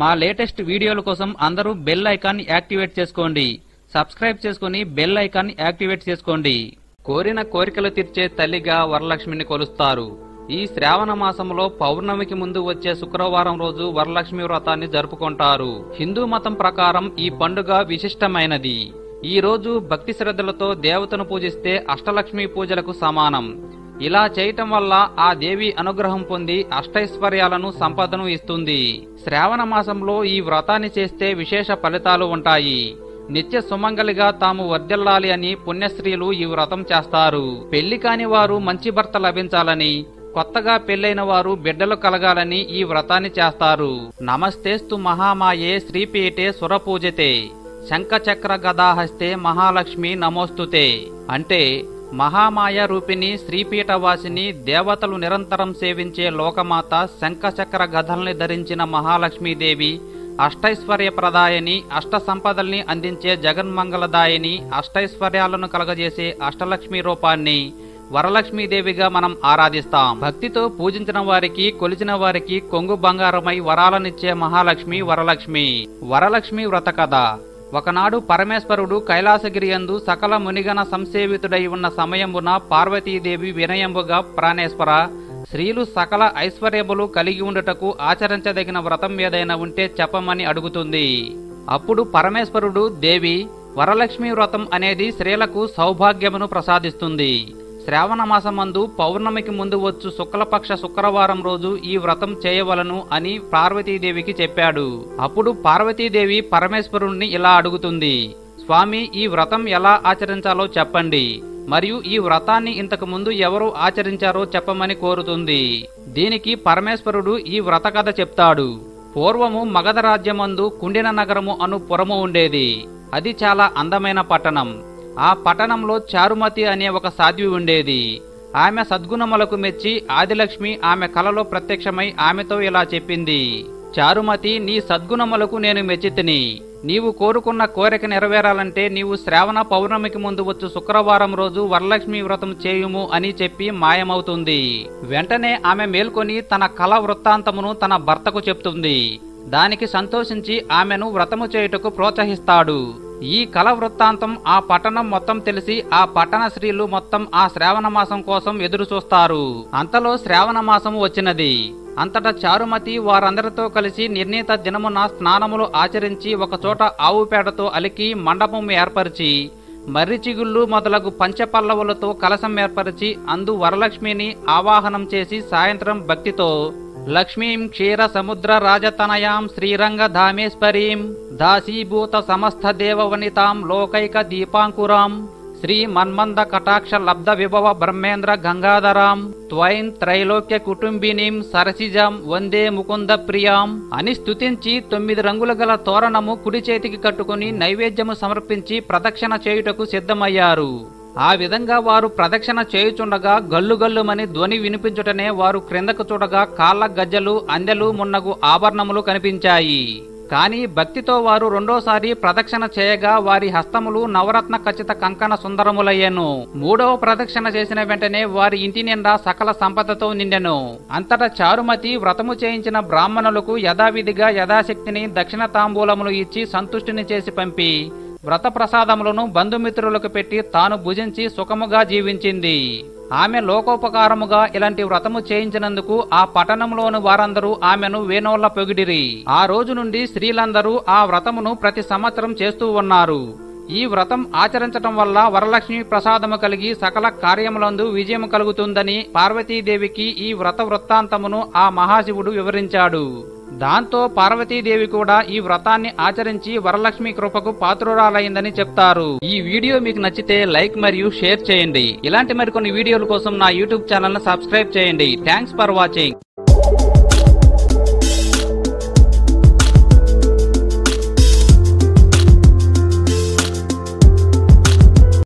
మా లేటెస్ట్ వీడియోల కోసం అందరూ బెల్ ఐకాన్ యాక్టివేట్ చేసుకోండి. సబ్స్క్రైబ్ చేసుకుని బెల్ ఐకాన్ యాక్టివేట్ చేసుకోండి. కోరిన కోరికలు తీర్చే తల్లిగా వరలక్ష్మిని కొలుస్తారు. ఈ శ్రావణ మాసంలో పౌర్ణమికి ముందు వచ్చే శుక్రవారం రోజు వరలక్ష్మి వ్రతాన్ని జరుపుకుంటారు. హిందూ మతం ప్రకారం ఈ పండుగ విశిష్టమైనది. ఈ రోజు భక్తి శ్రద్ధలతో దేవతను పూజిస్తే అష్టలక్ష్మి పూజలకు సమానం. ఇలా చేయటం వల్ల ఆ దేవి అనుగ్రహం పొంది అష్టైశ్వర్యాలను సంపదను ఇస్తుంది. శ్రావణ మాసంలో ఈ వ్రతాన్ని చేస్తే విశేష ఫలితాలు ఉంటాయి. నిత్య సుమంగలిగా తాము వర్ధిల్లాలి అని పుణ్యశ్రీలు ఈ వ్రతం చేస్తారు. పెళ్ళి కాని వారు మంచి భర్త లభించాలని కొత్తగా పెళ్ళైన వారు బిడ్డలు కలగాలని ఈ వ్రతాన్ని చేస్తారు. నమస్తేస్తు మహామాయే శ్రీపీఠే సురపూజతే శంఖచక్ర గదాహస్తే మహాలక్ష్మి నమోస్తుతే. అంటే మహామాయ రూపిణి శ్రీపీఠవాసిని దేవతలు నిరంతరం సేవించే లోకమాత శంఖచక్ర గధల్ని ధరించిన మహాలక్ష్మీదేవి అష్టైశ్వర్యప్రదాయని అష్ట సంపదల్ని అందించే జగన్మంగళదాయని అష్టైశ్వర్యాలను కలగజేసే అష్టలక్ష్మి రూపాన్ని వరలక్ష్మీదేవిగా మనం ఆరాధిస్తాం. భక్తితో పూజించిన వారికి కొలిచిన వారికి కొంగు బంగారమై వరాలనిచ్చే మహాలక్ష్మి వరలక్ష్మి. వరలక్ష్మి వ్రత కథ ఒకనాడు పరమేశ్వరుడు కైలాసగిరియందు సకల మునిగణ సంసేవితుడై ఉన్న సమయమున పార్వతీదేవి వినయంబుగా ప్రాణేశ్వర స్త్రీలు సకల ఐశ్వర్యములు కలిగి ఉండుటకు ఆచరించదగిన వ్రతం ఏదైనా ఉంటే చెప్పమని అడుగుతుంది. అప్పుడు పరమేశ్వరుడు దేవి వరలక్ష్మి వ్రతం అనేది స్త్రీలకు సౌభాగ్యమును ప్రసాదిస్తుంది. శ్రావణ మాసమందు పౌర్ణమికి ముందు వచ్చు శుక్లపక్ష శుక్రవారం రోజు ఈ వ్రతం చేయవలను అని పార్వతీదేవికి చెప్పాడు. అప్పుడు పార్వతీదేవి పరమేశ్వరుణ్ణి ఇలా అడుగుతుంది. స్వామి ఈ వ్రతం ఎలా ఆచరించాలో చెప్పండి. మరియు ఈ వ్రతాన్ని ఇంతకు ముందు ఎవరు ఆచరించారో చెప్పమని కోరుతుంది. దీనికి పరమేశ్వరుడు ఈ వ్రత కథ చెప్తాడు. పూర్వము మగధ రాజ్యమందు కుండిన నగరము అను పురము ఉండేది. అది చాలా అందమైన పట్టణం. ఆ పట్టణంలో చారుమతి అనే ఒక సాధ్వి ఉండేది. ఆమె సద్గుణములకు మెచ్చి ఆదిలక్ష్మి ఆమె కలలో ప్రత్యక్షమై ఆమెతో ఇలా చెప్పింది. చారుమతి నీ సద్గుణములకు నేను మెచ్చితిని నీవు కోరుకున్న కోరిక నెరవేరాలంటే నీవు శ్రావణ పౌర్ణమికి ముందు వచ్చు శుక్రవారం రోజు వరలక్ష్మి వ్రతం చేయుము అని చెప్పి మాయమవుతుంది. వెంటనే ఆమె మేల్కొని తన కళ వృత్తాంతమును తన భర్తకు చెప్తుంది. దానికి సంతోషించి ఆమెను వ్రతము చేయుటకు ప్రోత్సహిస్తాడు. ఈ కల వృత్తాంతం ఆ పట్టణం మొత్తం తెలిసి ఆ పట్టణ స్త్రీలు మొత్తం ఆ శ్రావణ మాసం కోసం ఎదురు చూస్తారు. అంతలో శ్రావణ మాసం వచ్చినది. అంతటా చారుమతి వారందరితో కలిసి నిర్ణీత దినమున స్నానములు ఆచరించి ఒకచోట ఆవు పేడతో అలికి మండపం ఏర్పరిచి మర్రి చిగుళ్ళు మొదలగు పంచపల్లవులతో కలశం ఏర్పరిచి అందు వరలక్ష్మిని ఆవాహనం చేసి సాయంత్రం భక్తితో లక్ష్మీం క్షీర సముద్ర రాజతనయాం శ్రీరంగ ధామేశ్వరీం దాసీభూత సమస్త దేవవనితాం లోకైక దీపాంకురాం శ్రీ మన్మంద కటాక్ష లబ్ధ విభవ బ్రహ్మేంద్ర గంగాధరాం త్వైన్ త్రైలోక్య కుటుంబినీం సరసిజాం వందే ముకుంద ప్రియాం అని స్తుతించి తొమ్మిది రంగుల గల తోరణము కుడి చేతికి కట్టుకుని నైవేద్యము సమర్పించి ప్రదక్షిణ చేయుటకు సిద్ధమయ్యారు. ఆ విధంగా వారు ప్రదక్షిణ చేయుచుండగా గల్లు గల్లుమని ధ్వని వినిపించుటనే వారు క్రిందకు చూడగా కాళ్ళ గజ్జలు అందెలు మున్నగు ఆభరణములు కనిపించాయి. కాని భక్తితో వారు రెండోసారి ప్రదక్షిణ చేయగా వారి హస్తములు నవరత్న ఖచ్చిత కంకణ సుందరములయ్యను. మూడవ ప్రదక్షిణ చేసిన వెంటనే వారి ఇంటి నిండా సకల సంపదతో నిండెను. అంతటా చారుమతి వ్రతము చేయించిన బ్రాహ్మణులకు యథావిధిగా యథాశక్తిని దక్షిణ తాంబూలములు ఇచ్చి సంతుష్టిని చేసి పంపి వ్రత ప్రసాదములను బంధుమిత్రులకు పెట్టి తాను భుజించి సుఖముగా జీవించింది. ఆమె లోకోపకారముగా ఇలాంటి వ్రతము చేయించినందుకు ఆ పట్టణంలోని వారందరూ ఆమెను వేణోళ్ళ పొగిడిరి. ఆ రోజు నుండి స్త్రీలందరూ ఆ వ్రతమును ప్రతి సంవత్సరం చేస్తూ ఉన్నారు. ఈ వ్రతం ఆచరించటం వల్ల వరలక్ష్మి ప్రసాదము కలిగి సకల కార్యములందు విజయం కలుగుతుందని పార్వతీదేవికి ఈ వ్రత వృత్తాంతమును ఆ మహాశివుడు వివరించాడు. దాంతో పార్వతీదేవి కూడా ఈ వ్రతాన్ని ఆచరించి వరలక్ష్మి కృపకు పాత్రురాలైందని చెప్తారు. ఈ వీడియో మీకు నచ్చితే లైక్ మరియు షేర్ చేయండి. ఇలాంటి మరికొన్ని వీడియోల కోసం నా యూట్యూబ్ ఛానల్ను సబ్స్క్రైబ్ చేయండి. Thanks for watching.